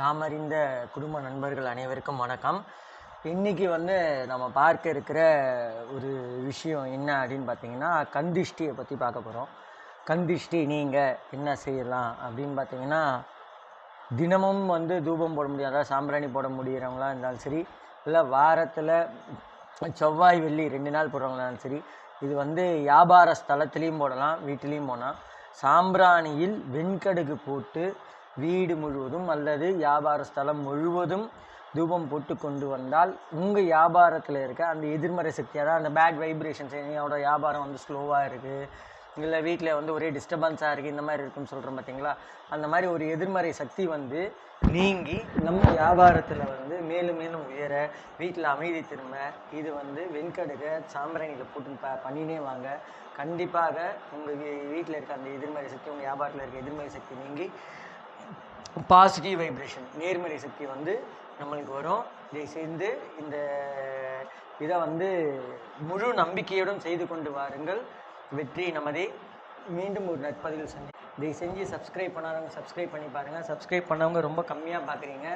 யாமறிந்த குடும்ப நண்பர்கள் அனைவருக்கும் வணக்கம். இன்னைக்கு வந்து நம்ம பார்க்க இருக்கிற ஒரு விஷயம் என்ன அப்படின்னு பார்த்தீங்கன்னா கந்திஷ்டியை பற்றி பார்க்க போகிறோம் கந்திஷ்டி நீங்கள் என்ன செய்யலாம் அப்படின்னு பார்த்தீங்கன்னா தினமும் வந்து தூபம் போட முடியும். அதாவது சாம்பிராணி போட முடியறவங்களா இருந்தாலும் சரி இல்லை வாரத்தில் செவ்வாய் வெள்ளி ரெண்டு நாள் போடுறவங்களாலும் சரி இது வந்து வியாபார ஸ்தலத்துலேயும் போடலாம் வீட்டிலையும் போனால் சாம்பிராணியில் வெண்கடுகு போட்டு வீடு முழுவதும் அல்லது வியாபார ஸ்தலம் முழுவதும் தூபம் போட்டு கொண்டு வந்தால் உங்கள் வியாபாரத்தில் இருக்க அந்த எதிர்மறை சக்தி அதாவது அந்த பேட் வைப்ரேஷன்ஸ் என்னோட வியாபாரம் வந்து ஸ்லோவாக இருக்குது இல்லை வீட்டில் வந்து ஒரே டிஸ்டர்பன்ஸாக இருக்குது இந்த மாதிரி இருக்குன்னு சொல்கிறோம் பார்த்தீங்களா அந்த மாதிரி ஒரு எதிர்மறை சக்தி வந்து நீங்கி நம்ம வியாபாரத்தில் வந்து மேலும் மேலும் உயர வீட்டில் அமைதி திரும்ப இது வந்து வெண்கடுகை சாம்பிராணியில் போட்டு ப பண்ணினே வாங்க. கண்டிப்பாக உங்கள் வீ வீட்டில் இருக்க அந்த எதிர்மறை சக்தி உங்கள் வியாபாரத்தில் இருக்க எதிர்மறை சக்தி நீங்கி பாசிட்டிவ் வைப்ரேஷன் நேர்மறை சக்தி வந்து நம்மளுக்கு வரும். இதை சேர்ந்து இந்த இதை வந்து முழு நம்பிக்கையுடன் செய்து கொண்டு வாருங்கள். வெற்றி நமதே. மீண்டும் ஒரு நற்பதில் சந்தி இதை செஞ்சு சப்ஸ்கிரைப் பண்ணாதவங்க சப்ஸ்கிரைப் பண்ணி பாருங்கள் சப்ஸ்கிரைப் பண்ணவங்க ரொம்ப கம்மியாக பார்க்குறீங்க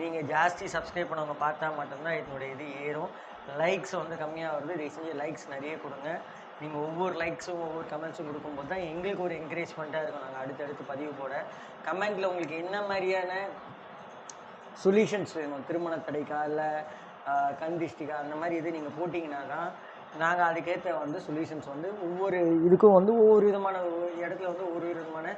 நீங்கள் ஜாஸ்தி சப்ஸ்கிரைப் பண்ணவங்க பார்த்தா மட்டும்தான் இதனுடைய இது ஏறும். லைக்ஸ் வந்து கம்மியாக வருது. இதை செஞ்சு லைக்ஸ் நிறைய கொடுங்க. நீங்கள் ஒவ்வொரு லைக்ஸும் ஒவ்வொரு கமெண்ட்ஸும் கொடுக்கும்போது தான் எங்களுக்கு ஒரு என்கரேஜ்மெண்ட்டாக இருக்கும். நாங்கள் அடுத்தடுத்து பதிவு போட. கமெண்ட்டில் உங்களுக்கு என்ன மாதிரியான சொல்யூஷன்ஸ் வேணும்? திருமண தடைக்கா இல்லை கண்டிஷ்டிக்கா அந்த மாதிரி இது நீங்கள் போட்டிங்கன்னா தான் நாங்கள் அதுக்கேற்ற வந்து சொல்யூஷன்ஸ் வந்து ஒவ்வொரு இதுக்கும் வந்து ஒவ்வொரு விதமான இடத்துல வந்து ஒவ்வொரு விதமான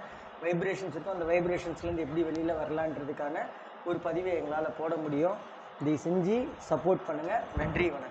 வைப்ரேஷன்ஸ் இருக்கும். அந்த வைப்ரேஷன்ஸ்லேருந்து எப்படி வெளியில் வரலான்றதுக்கான ஒரு பதிவை எங்களால் போட முடியும். இதை செஞ்சு சப்போர்ட் பண்ணுங்கள் நன்றி வணக்கம்.